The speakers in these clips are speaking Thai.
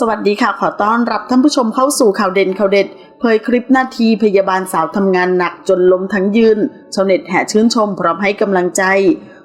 สวัสดีค่ะ ขอต้อนรับท่านผู้ชมเข้าสู่ข่าวเด่นข่าวเด็ด เผยคลิปนาทีพยาบาลสาวทำงานหนักจนล้มทั้งยืนชาวเน็ตแห่ชื่นชมพร้อมให้กำลังใจ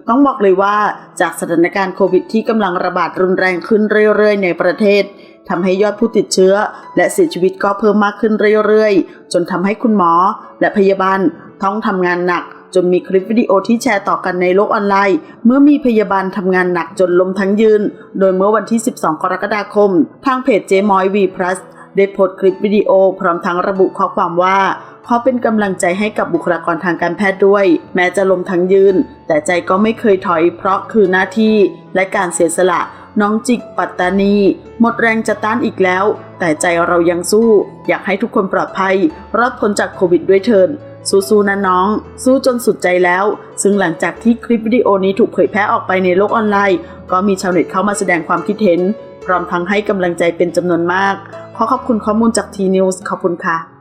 ต้องบอกเลยว่าจากสถานการณ์โควิดที่กำลังระบาดรุนแรงขึ้นเรื่อยๆ ในประเทศทำให้ยอดผู้ติดเชื้อ และเสียชีวิตก็เพิ่มมากขึ้นเรื่อยๆ จนทำให้คุณหมอ และพยาบาลต้องทำงานหนัก จนมีคลิปวิดีโอที่แชร์ต่อกันในโลกออนไลน์ เมื่อมีพยาบาลทำงานหนักจนล้มทั้งยืน โดยเมื่อวันที่ 12 กรกฎาคม ทางเพจเจมอยวีพลัสได้โพสต์คลิปวิดีโอ พร้อมทั้งระบุข้อความว่าขอเป็นกำลังใจให้กับบุคลากรทางการแพทย์ด้วย แม้จะล้มทั้งยืน แต่ใจก็ไม่เคยถอยเพราะคือหน้าที่และการเสียสละน้องจิกปัตตานี หมดแรงจะต้านอีกแล้ว แต่ใจเรายังสู้ อยากให้ทุกคนปลอดภัย รอดพ้นจากโควิดด้วยเถิน สู้ๆนะน้อง สู้จนสุดใจแล้ว ซึ่งหลังจากที่คลิปวิดีโอนี้ถูกเผยแพร่ออกไปในโลกออนไลน์ ก็มีชาวเน็ตเข้ามาแสดงความคิดเห็น พร้อมทั้งให้กำลังใจเป็นจำนวนมาก ขอขอบคุณข้อมูลจากทีนิวส์ขอบคุณค่ะ